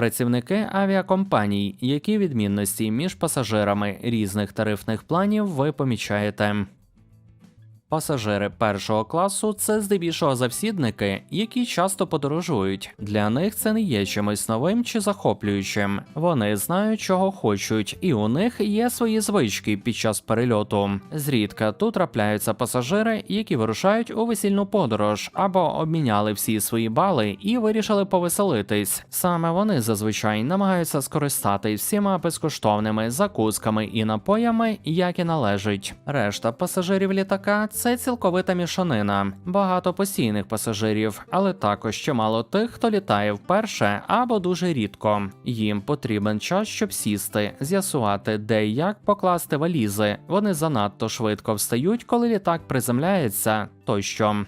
Працівники авіакомпаній, які відмінності між пасажирами різних тарифних планів ви помічаєте. Пасажири першого класу це здебільшого завсідники, які часто подорожують. Для них це не є чимось новим чи захоплюючим. Вони знають, чого хочуть, і у них є свої звички під час перельоту. Зрідка тут трапляються пасажири, які вирушають у весільну подорож або обміняли всі свої бали і вирішили повеселитись. Саме вони зазвичай намагаються скористатись всіма безкоштовними закусками і напоями, як і належить. Решта пасажирів літака це цілковита мішанина, багато постійних пасажирів, але також чимало тих, хто літає вперше або дуже рідко. Їм потрібен час, щоб сісти, з'ясувати, де і як покласти валізи. Вони занадто швидко встають, коли літак приземляється тощо.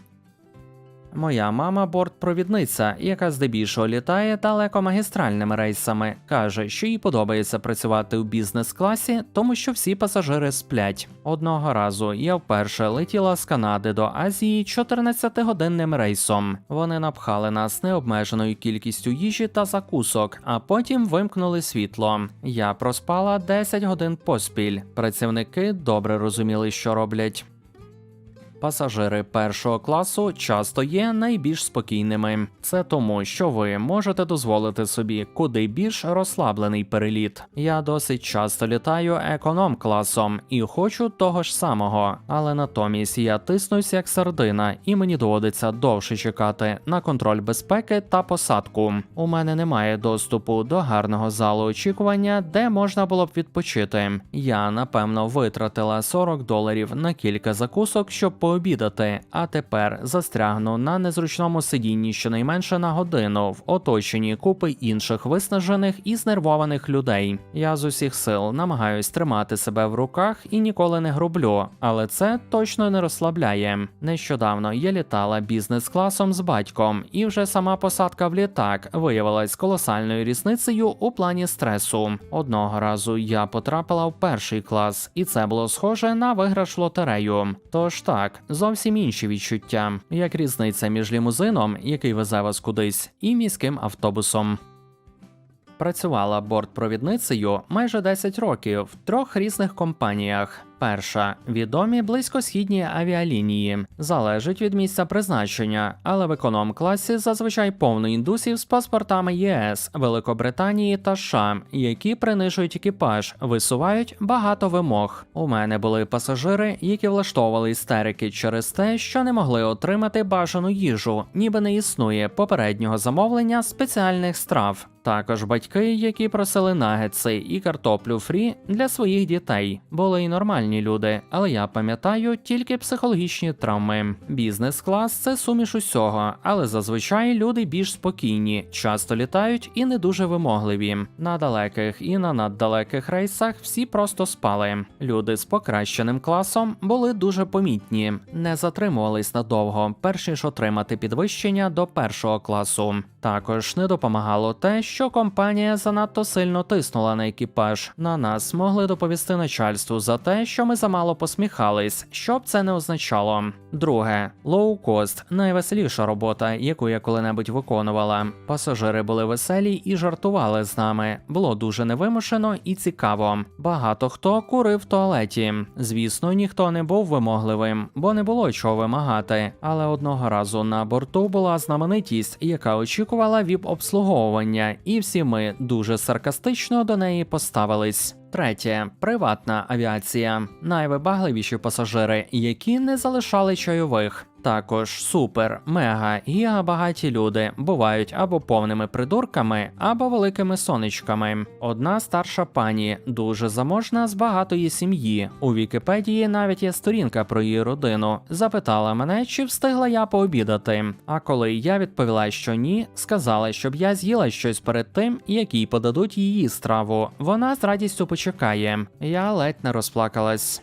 Моя мама бортпровідниця, яка здебільшого літає далекомагістральними рейсами, каже, що їй подобається працювати у бізнес-класі, тому що всі пасажири сплять. Одного разу я вперше летіла з Канади до Азії 14-годинним рейсом. Вони напхали нас необмеженою кількістю їжі та закусок, а потім вимкнули світло. Я проспала 10 годин поспіль. Працівники добре розуміли, що роблять. Пасажири першого класу часто є найбільш спокійними. Це тому, що ви можете дозволити собі куди більш розслаблений переліт. Я досить часто літаю економ класом і хочу того ж самого, але натомість я тиснусь як сардина, і мені доводиться довше чекати на контроль безпеки та посадку. У мене немає доступу до гарного залу очікування, де можна було б відпочити. Я напевно витратила 40 доларів на кілька закусок, щоб пообідати, а тепер застрягну на незручному сидінні щонайменше на годину в оточенні купи інших виснажених і знервованих людей. Я з усіх сил намагаюсь тримати себе в руках і ніколи не грублю, але це точно не розслабляє. Нещодавно я літала бізнес-класом з батьком, і вже сама посадка в літак виявилась колосальною різницею у плані стресу. Одного разу я потрапила в перший клас, і це було схоже на виграш лотерею. Тож так, зовсім інші відчуття, як різниця між лімузином, який везе вас кудись, і міським автобусом. Працювала бортпровідницею майже 10 років в трьох різних компаніях. Перша відомі близькосхідні авіалінії залежить від місця призначення, але в економ-класі зазвичай повно індусів з паспортами ЄС, Великобританії та США, які принижують екіпаж, висувають багато вимог. У мене були пасажири, які влаштовували істерики через те, що не могли отримати бажану їжу, ніби не існує попереднього замовлення спеціальних страв. Також батьки, які просили нагетси і картоплю фрі для своїх дітей, були й нормальні люди, але я пам'ятаю тільки психологічні травми. Бізнес-клас це суміш усього, але зазвичай люди більш спокійні, часто літають і не дуже вимогливі. На далеких і на наддалеких рейсах всі просто спали. Люди з покращеним класом були дуже помітні, не затримувались надовго, перш ніж отримати підвищення до першого класу. Також не допомагало те, що компанія занадто сильно тиснула на екіпаж. На нас могли доповісти начальству за те, що ми замало посміхались, що б це не означало. Друге, лоукост найвеселіша робота, яку я коли-небудь виконувала. Пасажири були веселі і жартували з нами. Було дуже невимушено і цікаво. Багато хто курив в туалеті. Звісно, ніхто не був вимогливим, бо не було чого вимагати. Але одного разу на борту була знаменитість, яка очікувала віп-обслуговування, і всі ми дуже саркастично до неї поставились. Третє приватна авіація. Найвибагливіші пасажири, які не залишали чайових. Також супер, мега, гігабагаті люди бувають або повними придурками, або великими сонечками. Одна старша пані, дуже заможна з багатої сім'ї. У Вікіпедії навіть є сторінка про її родину. Запитала мене, чи встигла я пообідати. А коли я відповіла, що ні, сказала, щоб я з'їла щось перед тим, як їй подадуть її страву. Вона з радістю почекає. Я ледь не розплакалась.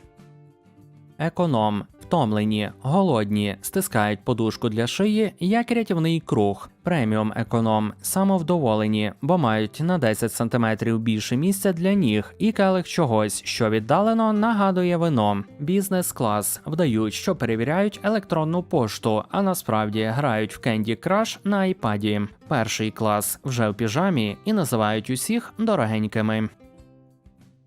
Економ. Втомлені, голодні, стискають подушку для шиї як рятівний круг. Преміум економ самовдоволені, бо мають на 10 см більше місця для ніг і келих чогось, що віддалено нагадує вино. Бізнес-клас вдають, що перевіряють електронну пошту, а насправді грають в Candy Crush на айпаді. Перший клас вже в піжамі і називають усіх дорогенькими.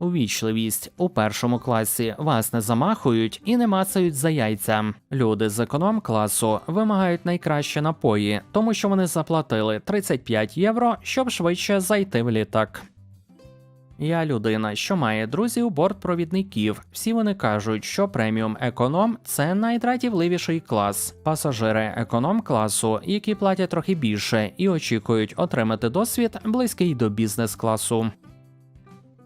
Увічливість у першому класі вас не замахують і не мацають за яйця. Люди з економ класу вимагають найкращі напої, тому що вони заплатили 35 євро, щоб швидше зайти в літак. Я людина, що має друзів бортпровідників. Всі вони кажуть, що преміум економ це найдратівливіший клас. Пасажири економ класу, які платять трохи більше і очікують отримати досвід близький до бізнес класу.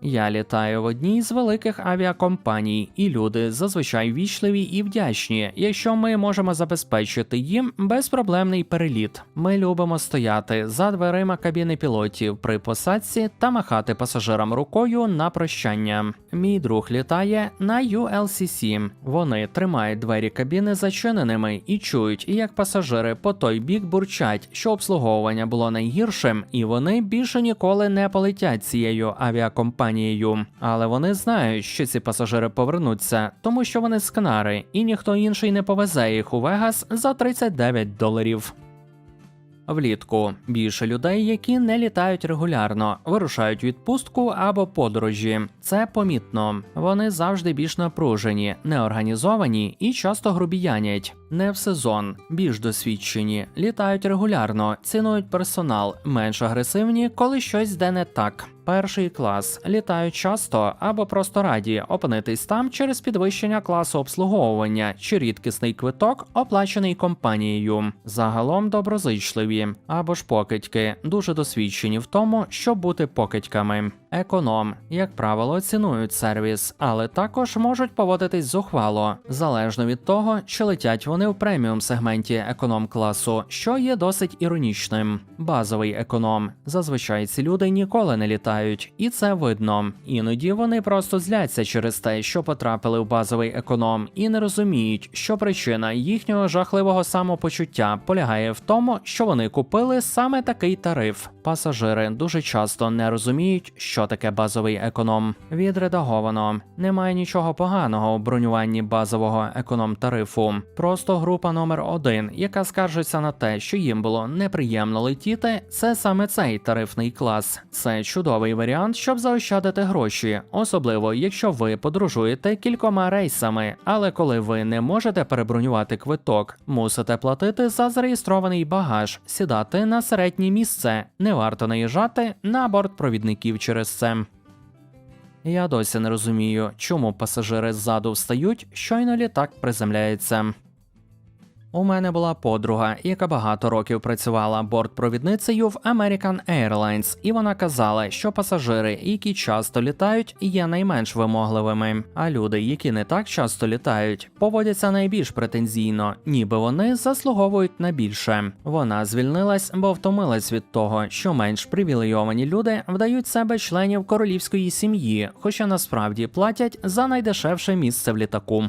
Я літаю в одній з великих авіакомпаній, і люди зазвичай вічливі і вдячні, якщо ми можемо забезпечити їм безпроблемний переліт. Ми любимо стояти за дверима кабіни пілотів при посадці та махати пасажирам рукою на прощання. Мій друг літає на ULCC. Вони тримають двері кабіни зачиненими і чують, як пасажири по той бік бурчать, що обслуговування було найгіршим, і вони більше ніколи не полетять цією авіакомпанією. Але вони знають, що ці пасажири повернуться, тому що вони скнари, і ніхто інший не повезе їх у Вегас за 39 доларів. Влітку більше людей, які не літають регулярно, вирушають відпустку або подорожі. Це помітно. Вони завжди більш напружені, неорганізовані і часто грубіянять. Не в сезон, більш досвідчені, літають регулярно, цінують персонал, менш агресивні, коли щось йде не так. Перший клас літають часто або просто раді опинитись там через підвищення класу обслуговування чи рідкісний квиток, оплачений компанією. Загалом доброзичливі або ж покидьки, дуже досвідчені в тому, щоб бути покидьками. Економ, як правило, цінують сервіс, але також можуть поводитись зухвало, залежно від того, чи летять вони в преміум сегменті економ класу, що є досить іронічним. Базовий економ. Зазвичай ці люди ніколи не літають, і це видно. Іноді вони просто зляться через те, що потрапили в базовий економ, і не розуміють, що причина їхнього жахливого самопочуття полягає в тому, що вони купили саме такий тариф. Пасажири дуже часто не розуміють, що таке базовий економ. Відредаговано немає нічого поганого у бронюванні базового економ тарифу. Просто група номер один, яка скаржиться на те, що їм було неприємно летіти, це саме цей тарифний клас. Це чудовий варіант, щоб заощадити гроші, особливо якщо ви подорожуєте кількома рейсами. Але коли ви не можете перебронювати квиток, мусите платити за зареєстрований багаж, сідати на середнє місце. Не варто наїжджати на борт провідників через це. Я досі не розумію, чому пасажири ззаду встають, щойно літак приземляється. У мене була подруга, яка багато років працювала бортпровідницею в American Airlines, і вона казала, що пасажири, які часто літають, є найменш вимогливими. А люди, які не так часто літають, поводяться найбільш претензійно, ніби вони заслуговують на більше. Вона звільнилась, бо втомилась від того, що менш привілейовані люди вдають себе членів королівської сім'ї, хоча насправді платять за найдешевше місце в літаку.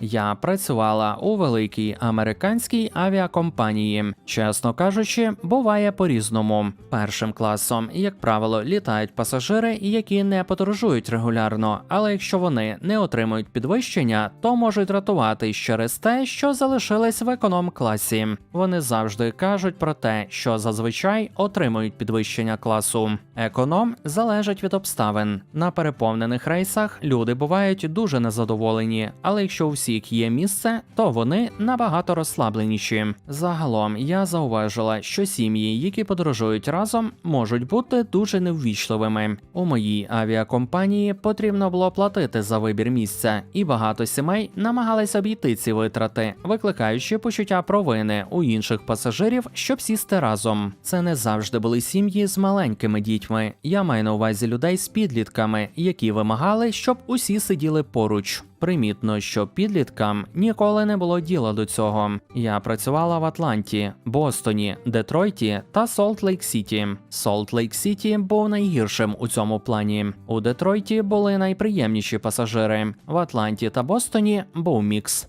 Я працювала у великій американській авіакомпанії. Чесно кажучи, буває по-різному. Першим класом, як правило, літають пасажири, які не подорожують регулярно, але якщо вони не отримують підвищення, то можуть рятувати через те, що залишились в економ-класі. Вони завжди кажуть про те, що зазвичай отримують підвищення класу. Економ залежить від обставин. На переповнених рейсах люди бувають дуже незадоволені, але якщо у всіх є місце, то вони набагато розслабленіші. Загалом я зауважила, що сім'ї, які подорожують разом, можуть бути дуже неввічливими. У моїй авіакомпанії потрібно було платити за вибір місця, і багато сімей намагались обійти ці витрати, викликаючи почуття провини у інших пасажирів, щоб сісти разом. Це не завжди були сім'ї з маленькими дітьми. Я маю на увазі людей з підлітками, які вимагали, щоб усі сиділи поруч. Примітно, що підліткам ніколи не було діла до цього. Я працювала в Атланті, Бостоні, Детройті та Солт Лейк Сіті. Солт Лейк Сіті був найгіршим у цьому плані. У Детройті були найприємніші пасажири. В Атланті та Бостоні був мікс.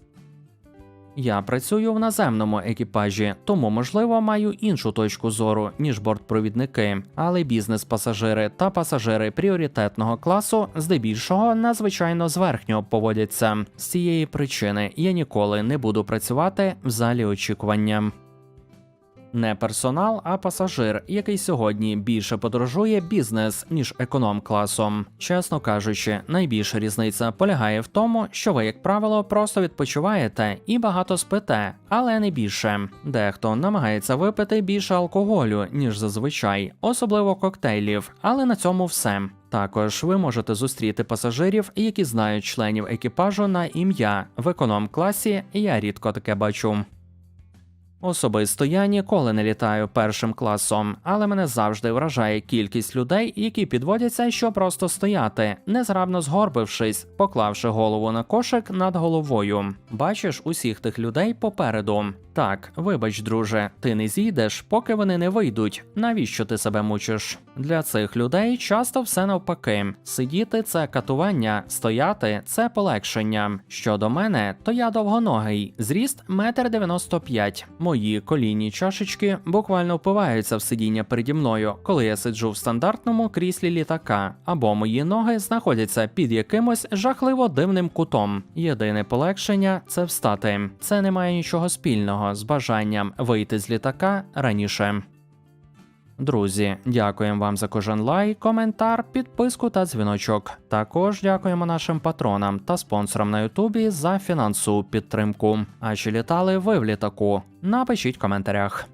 Я працюю в наземному екіпажі, тому можливо маю іншу точку зору ніж бортпровідники, але бізнес-пасажири та пасажири пріоритетного класу здебільшого надзвичайно зверхньо поводяться. З цієї причини я ніколи не буду працювати в залі очікування. Не персонал, а пасажир, який сьогодні більше подорожує бізнес ніж економ класом. Чесно кажучи, найбільша різниця полягає в тому, що ви, як правило, просто відпочиваєте і багато спите, але не більше. Дехто намагається випити більше алкоголю ніж зазвичай, особливо коктейлів, але на цьому все. Також ви можете зустріти пасажирів, які знають членів екіпажу на ім'я в економ класі. Я рідко таке бачу. Особисто я ніколи не літаю першим класом, але мене завжди вражає кількість людей, які підводяться, щоб просто стояти, незграбно згорбившись, поклавши голову на кошик над головою. Бачиш усіх тих людей попереду. Так, вибач, друже, ти не зійдеш, поки вони не вийдуть. Навіщо ти себе мучиш? Для цих людей часто все навпаки. Сидіти це катування, стояти це полегшення. Щодо мене, то я довгоногий, зріст метр дев'яносто п'ять. Мої колінні чашечки буквально впиваються в сидіння переді мною, коли я сиджу в стандартному кріслі літака, або мої ноги знаходяться під якимось жахливо дивним кутом. Єдине полегшення це встати. Це не має нічого спільного з бажанням вийти з літака раніше. Друзі, дякуємо вам за кожен лайк, коментар, підписку та дзвіночок. Також дякуємо нашим патронам та спонсорам на Ютубі за фінансову підтримку. А чи літали ви в літаку? Напишіть в коментарях.